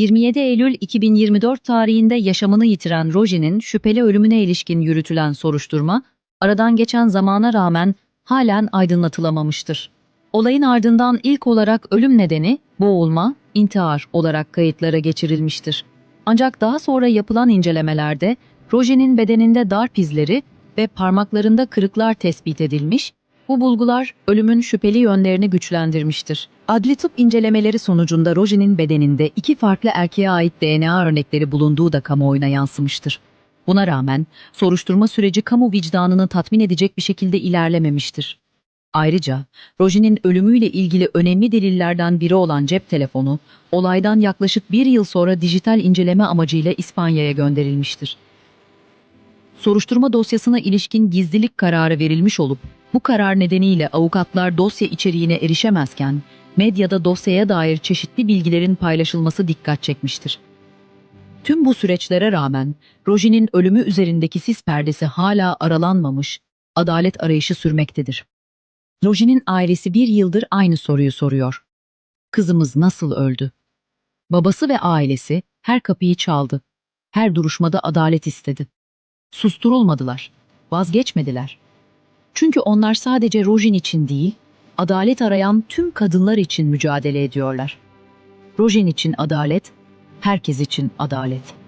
27 Eylül 2024 tarihinde yaşamını yitiren Roji'nin şüpheli ölümüne ilişkin yürütülen soruşturma, aradan geçen zamana rağmen halen aydınlatılamamıştır. Olayın ardından ilk olarak ölüm nedeni boğulma, intihar olarak kayıtlara geçirilmiştir. Ancak daha sonra yapılan incelemelerde Roji'nin bedeninde darp izleri ve parmaklarında kırıklar tespit edilmiş, bu bulgular ölümün şüpheli yönlerini güçlendirmiştir. Adli tıp incelemeleri sonucunda Roji'nin bedeninde iki farklı erkeğe ait DNA örnekleri bulunduğu da kamuoyuna yansımıştır. Buna rağmen soruşturma süreci kamu vicdanını tatmin edecek bir şekilde ilerlememiştir. Ayrıca Roji'nin ölümüyle ilgili önemli delillerden biri olan cep telefonu, olaydan yaklaşık bir yıl sonra dijital inceleme amacıyla İspanya'ya gönderilmiştir. Soruşturma dosyasına ilişkin gizlilik kararı verilmiş olup, bu karar nedeniyle avukatlar dosya içeriğine erişemezken, medyada dosyaya dair çeşitli bilgilerin paylaşılması dikkat çekmiştir. Tüm bu süreçlere rağmen Roji'nin ölümü üzerindeki sis perdesi hala aralanmamış, adalet arayışı sürmektedir. Roji'nin ailesi bir yıldır aynı soruyu soruyor. Kızımız nasıl öldü? Babası ve ailesi her kapıyı çaldı. Her duruşmada adalet istedi. Susturulmadılar, vazgeçmediler. Çünkü onlar sadece Rojin için değil, adalet arayan tüm kadınlar için mücadele ediyorlar. Rojin için adalet, herkes için adalet.